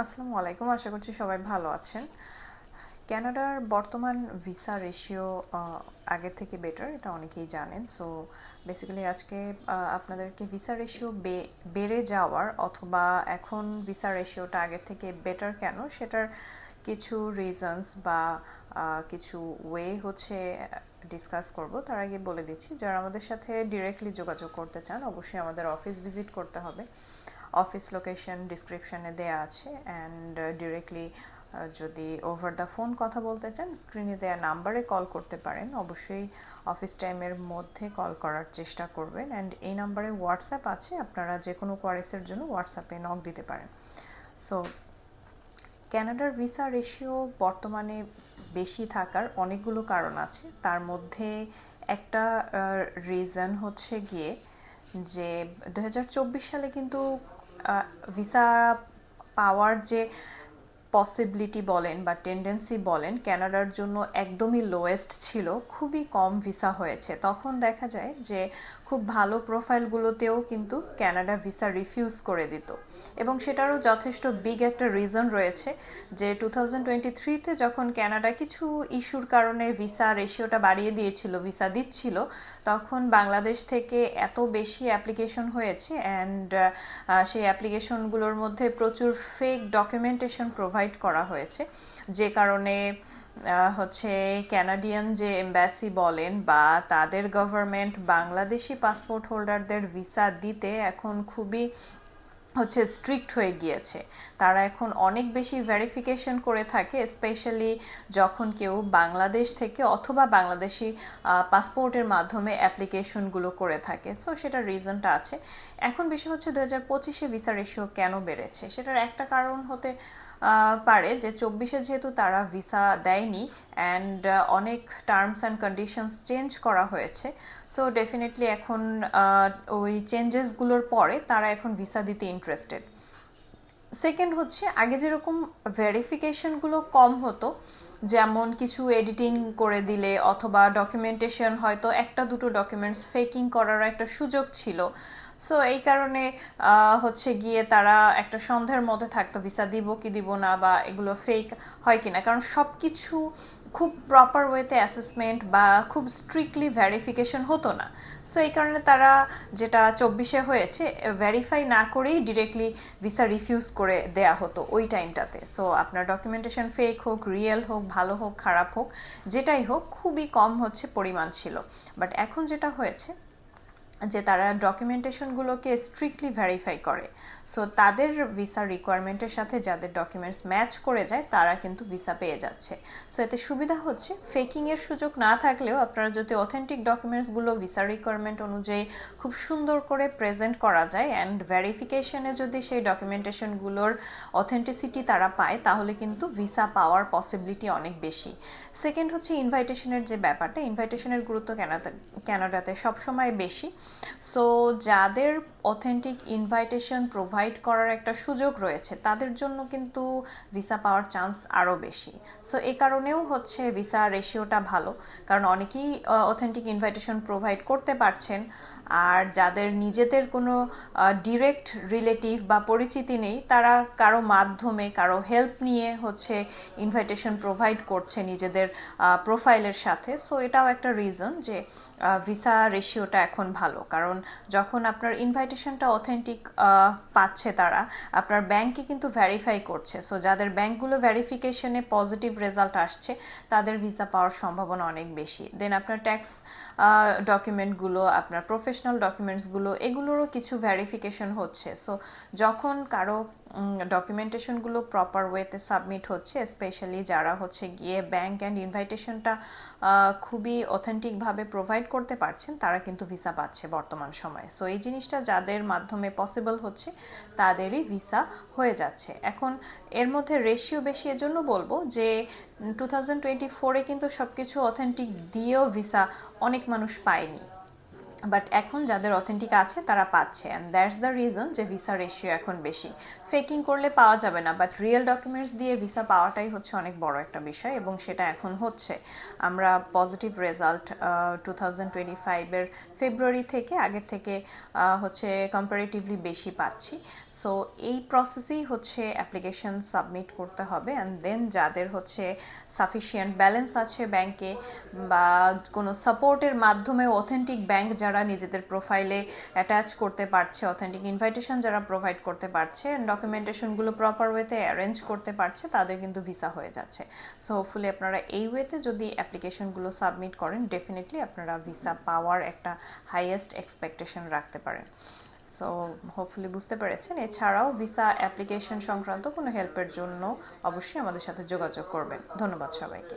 আসসালামু আলাইকুম। আশা করছি সবাই ভালো আছেন। ক্যানাডার বর্তমান ভিসা রেশিও আগের থেকে বেটার এটা অনেকেই জানেন। সো বেসিক্যালি আজকে আপনাদেরকে ভিসা রেশিও বেড়ে যাওয়ার অথবা এখন ভিসা রেশিওটা আগের থেকে বেটার কেন, সেটার কিছু রিজনস বা কিছু ওয়ে হচ্ছে ডিসকাস করব। তার আগে বলে দিচ্ছি, যারা আমাদের সাথে ডিরেক্টলি যোগাযোগ করতে চান, অবশ্যই আমাদের অফিস ভিজিট করতে হবে। অফিস লোকেশন ডিসক্রিপশানে দেয়া আছে অ্যান্ড ডিরেক্টলি যদি ওভার দ্য ফোন কথা বলতে চান স্ক্রিনে দেওয়া নাম্বারে কল করতে পারেন। অবশ্যই অফিস টাইমের মধ্যে কল করার চেষ্টা করবেন অ্যান্ড এই নাম্বারে হোয়াটসঅ্যাপ আছে, আপনারা যে কোনো কোয়ারিসের জন্য হোয়াটসঅ্যাপে নক দিতে পারেন। সো ক্যানাডার ভিসা রেশিও বর্তমানে বেশি থাকার অনেকগুলো কারণ আছে। তার মধ্যে একটা রিজন হচ্ছে গিয়ে যে দু হাজার চব্বিশ সালে কিন্তু ভিসা পাওয়ার যে পসিবিলিটি বলেন বা টেন্ডেন্সি বলেন ক্যানাডার জন্য একদমই লোয়েস্ট ছিল, খুবই কম ভিসা হয়েছে। তখন দেখা যায় যে খুব ভালো প্রোফাইলগুলোতেও কিন্তু ক্যানাডা ভিসা রিফিউজ করে দিত। এবং সেটারও যথেষ্ট বিগ একটা রিজন রয়েছে যে টু থাউজেন্ড টোয়েন্টি থ্রিতে যখন ক্যানাডা কিছু ইস্যুর কারণে ভিসা রেশিওটা বাড়িয়ে দিয়েছিল ভিসা দিচ্ছিল, তখন বাংলাদেশ থেকে এত বেশি অ্যাপ্লিকেশন হয়েছে অ্যান্ড সেই অ্যাপ্লিকেশনগুলোর মধ্যে প্রচুর ফেক ডকুমেন্টেশন প্রোভাইড করা হয়েছে। যে কারণে হচ্ছে ক্যানাডিয়ান যে এম্বাসি বলেন বা তাদের গভর্নমেন্ট বাংলাদেশি পাসপোর্ট হোল্ডারদের ভিসা দিতে এখন খুবই হচ্ছে স্ট্রিক্ট হয়ে গিয়েছে। তারা এখন অনেক বেশি ভেরিফিকেশন করে থাকে স্পেশালি যখন কেউ বাংলাদেশ থেকে অথবা বাংলাদেশি পাসপোর্টের মাধ্যমে অ্যাপ্লিকেশনগুলো করে থাকে। সো সেটার রিজনটা আছে। এখন বিষয় হচ্ছে দু হাজার পঁচিশে ভিসা রেশিও কেন বেড়েছে? সেটার একটা কারণ হতে পারে যে চব্বিশে যেহেতু তারা ভিসা দেয়নি অ্যান্ড অনেক টার্মস অ্যান্ড কন্ডিশনস চেঞ্জ করা হয়েছে। সো ডেফিনেটলি এখন ওই চেঞ্জেসগুলোর পরে তারা এখন ভিসা দিতে ইন্টারেস্টেড সেকেন্ড হচ্ছে, আগে যেরকম ভেরিফিকেশনগুলো কম হতো, যেমন কিছু এডিটিং করে দিলে অথবা ডকুমেন্টেশন হয়তো একটা দুটো ডকুমেন্টস ফেকিং করার একটা সুযোগ ছিল সো এই কারণে হচ্ছে গিয়ে তারা একটা সন্দেহের মধ্যে থাকতো ভিসা দিব কি দিব না বা এগুলো ফেক হয় কিনা। কারণ সব কিছু খুব প্রপার ওয়েতে অ্যাসেসমেন্ট বা খুব স্ট্রিক্টলি ভ্যারিফিকেশন হতো না। সো এই কারণে তারা যেটা চব্বিশে হয়েছে ভেরিফাই না করেই ডিরেক্টলি ভিসা রিফিউজ করে দেয়া হতো ওই টাইমটাতে সো আপনার ডকুমেন্টেশন ফেক হোক রিয়েল হোক, ভালো হোক, খারাপ হোক, যেটাই হোক, খুবই কম হচ্ছে, পরিমাণ ছিল। বাট এখন যেটা হয়েছে যে তারা ডকুমেন্টেশনগুলোকে স্ট্রিক্টলি ভেরিফাই করে। সো তাদের ভিসা রিকোয়ারমেন্টের সাথে যাদের ডকুমেন্টস ম্যাচ করে যায়, তারা কিন্তু ভিসা পেয়ে যাচ্ছে। সো এতে সুবিধা হচ্ছে ফেকিংয়ের সুযোগ না থাকলেও আপনারা যদি অথেন্টিক ডকুমেন্টসগুলো ভিসা রিকোয়ারমেন্ট অনুযায়ী খুব সুন্দর করে প্রেজেন্ট করা যায় অ্যান্ড ভেরিফিকেশনে যদি সেই ডকুমেন্টেশনগুলোর অথেন্টিসিটি তারা পায়, তাহলে কিন্তু ভিসা পাওয়ার পসিবিলিটি অনেক বেশি। সেকেন্ড হচ্ছে ইনভাইটেশনের যে ব্যাপারটা ইনভাইটেশনের গুরুত্ব ক্যানাডাতে সবসময় বেশি। সো যাদের অথেন্টিক ইনভাইটেশন প্রোভাইড করার একটা সুযোগ রয়েছে, তাদের জন্য কিন্তু ভিসা পাওয়ার চান্স আরও বেশি। সো এ কারণেও হচ্ছে ভিসা রেশিওটা ভালো। কারণ অনেকেই অথেন্টিক ইনভাইটেশন প্রোভাইড করতে পারছেন আর যাদের নিজেদের কোনো ডিরেক্ট রিলেটিভ বা পরিচিতি নেই, তারা কারও মাধ্যমে, কারও হেল্প নিয়ে হচ্ছে ইনভাইটেশন প্রোভাইড করছে নিজেদের প্রোফাইলের সাথে। সো এটাও একটা রিজন যে ভিসা রেশিওটা এখন ভালো। কারণ যখন আপনার ইনভাইটেশনটা অথেন্টিক পাচ্ছে তারা, আপনার ব্যাংকে কিন্তু ভেরিফাই করছে। সো যাদের ব্যাংকগুলো ভেরিফিকেশনে পজিটিভ রেজাল্ট আসছে, তাদের ভিসা পাওয়ার সম্ভাবনা অনেক বেশি। দেন আপনার ট্যাক্স ডকুমেন্টগুলো আপনার প্রফেশনাল ডকুমেন্টসগুলো এগুলোরও কিছু ভ্যারিফিকেশন হচ্ছে। সো যখন কারও ডকুমেন্টেশনগুলো প্রপার ওয়েতে সাবমিট হচ্ছে স্পেশালি যারা হচ্ছে গিয়ে ব্যাংক অ্যান্ড ইনভাইটেশনটা খুবই অথেন্টিকভাবে প্রোভাইড করতে পারছেন, তারা কিন্তু ভিসা পাচ্ছে বর্তমান সময়ে। সো এই জিনিসটা যাদের মাধ্যমে পসিবল হচ্ছে, তাদেরই ভিসা হয়ে যাচ্ছে। এখন, এর মধ্যে রেশিও বেশি এজন্য বলব যে টু থাউজেন্ড টোয়েন্টি ফোরে কিন্তু সব কিছু অথেন্টিক দিয়েও ভিসা অনেক মানুষ পায়নি। বাট এখন যাদের অথেন্টিক আছে, তারা পাচ্ছে। অ্যান্ড দ্যাটস দ্য রিজন যে ভিসা রেশিও এখন বেশি। ফেকিং করলে পাওয়া যাবে না বাট রিয়েল ডকুমেন্টস দিয়ে ভিসা পাওয়াটাই হচ্ছে অনেক বড় একটা বিষয় এবং সেটা এখন হচ্ছে। আমরা positive result two thousand twenty ফাইভের ফেব্রুয়ারি থেকে, আগের থেকে হচ্ছে কম্পারেটিভলি বেশি পাচ্ছি। সো এই প্রসেসেই হচ্ছে অ্যাপ্লিকেশন সাবমিট করতে হবে। অ্যান্ড দেন যাদের হচ্ছে সাফিসিয়েন্ট ব্যালেন্স আছে ব্যাংকে বা কোনো সাপোর্টের মাধ্যমে অথেন্টিক ব্যাংক যারা নিজেদের প্রোফাইলে অ্যাটাচ করতে পারছে অথেন্টিক ইনভাইটেশন যারা প্রোভাইড করতে পারছে ডকুমেন্টেশনগুলো প্রপার ওয়েতে অ্যারেঞ্জ করতে পারছে, তাদের কিন্তু ভিসা হয়ে যাচ্ছে। সো হোপফুলি আপনারা এই ওয়েতে যদি অ্যাপ্লিকেশনগুলো সাবমিট করেন ডেফিনেটলি আপনারা ভিসা পাওয়ার একটা হাইয়েস্ট এক্সপেকটেশন রাখতে পারেন। সো হোপফুলি বুঝতে পেরেছেন। এছাড়াও ভিসা অ্যাপ্লিকেশন সংক্রান্ত কোনো হেল্পের জন্য অবশ্যই আমাদের সাথে যোগাযোগ করবেন। ধন্যবাদ সবাইকে।